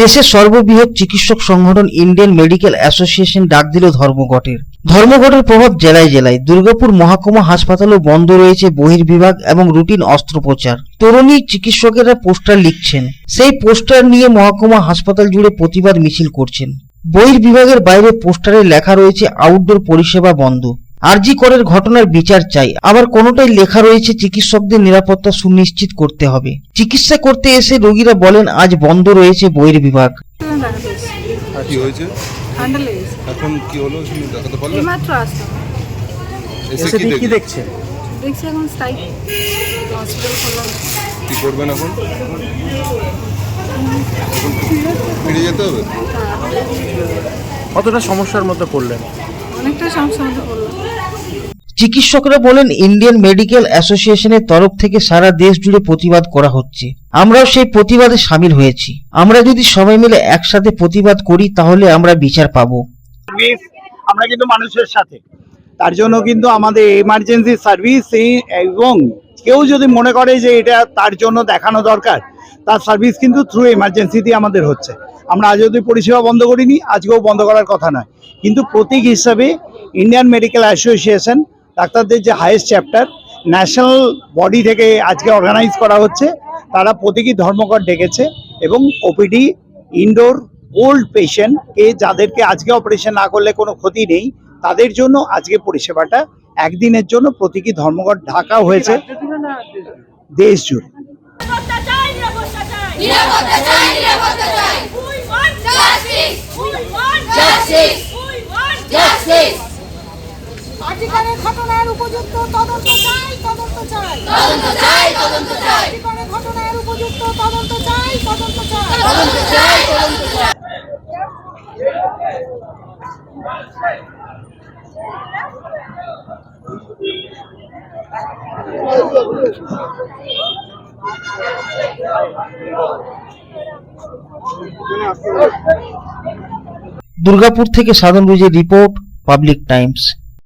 দেশের সর্ববৃহৎ চিকিৎসক সংগঠন ইন্ডিয়ান মেডিকেল অ্যাসোসিয়েশন ডাক দিল ধর্মঘটের। ধর্মঘটের প্রভাব জেলায় জেলায়। দুর্গাপুর মহাকুমা হাসপাতালও বন্ধ রয়েছে বহির্বিভাগ এবং রুটিন অস্ত্রোপচার। তরুণী চিকিৎসকেরা পোস্টার লিখছেন, সেই পোস্টার নিয়ে মহাকুমা হাসপাতাল জুড়ে প্রতিবাদ মিছিল করছেন। বহির্বিভাগের বাইরে পোস্টারে লেখা রয়েছে, আউটডোর পরিষেবা বন্ধ। আরজি করের ঘটনার বিচার চাই। আবার কোনোটাই লেখা রয়েছে চিকিৎসকদের নিরাপত্তা সুনিশ্চিত করতে হবে। চিকিৎসা করতে এসে রোগীরা বলেন আজ বন্ধ রয়েছে বইয়ের বিভাগ। কি হয়েছে? এখন কি হলো? দেখাতে পারলে? এইমাত্র আসলাম এসে এসে কি দিয়ে কি দেখ দেখছেন দেখছি। এখন স্ট্রাইক হসপিটাল খোলা। কি করবেন এখন? এখন ফিরে যেতে হবে? কতটা সমস্যার মধ্যে পড়লেন? অনেকটা চিকিৎসকরা বলেন ইন্ডিয়ান মেডিকেল অ্যাসোসিয়েশনের তরফ থেকে সারা দেশ জুড়ে প্রতিবাদ করা হচ্ছে। আমরাও সেই প্রতিবাদে সামিল হয়েছি। আমরা যদি সবাই মিলে একসাথে প্রতিবাদ করি তাহলে আমরা বিচার পাবো। আমরা কিন্তু মানুষের সাথে। তার জন্য কিন্তু আমাদের এমার্জেন্সি সার্ভিস এবং কেউ যদি মনে করে যে এটা তার জন্য দেখানো দরকার তার সার্ভিস কিন্তু থ্রু এমার্জেন্সি দিয়ে আমাদের হচ্ছে। আমরা আজ অব্দি পরিষেবা বন্ধ করিনি, আজকেও বন্ধ করার কথা নয়। কিন্তু প্রতীক হিসাবে ইন্ডিয়ান মেডিকেল অ্যাসোসিয়েশন ডাক্তারদের যে হায়েস্ট চ্যাপ্টার ন্যাশনাল বডি থেকে আজকে অর্গানাইজ করা হচ্ছে, তারা প্রতীকী ধর্মঘট ডেকেছে এবং ওপিডি ইনডোর ওল্ড পেশেন্টকে যাদেরকে আজকে অপারেশন না করলে কোনো ক্ষতি নেই, তাদের জন্য আজকে পরিষেবাটা একদিনের জন্য প্রতীকী ধর্মঘট ঢাকা হয়েছে। দেশ জুড়ে। নিরাপত্তা চাই নিরাপত্তা চাই। ঘটনার উপযুক্ত তদন্ত চাই তদন্ত চাই। তদন্ত চাই তদন্ত চাই। ঘটনার উপযুক্ত তদন্ত চাই তদন্ত চাই। তদন্ত চাই তদন্ত চাই। দুর্গাপুর থেকে সাধন রুজের রিপোর্ট পাবলিক টাইমস।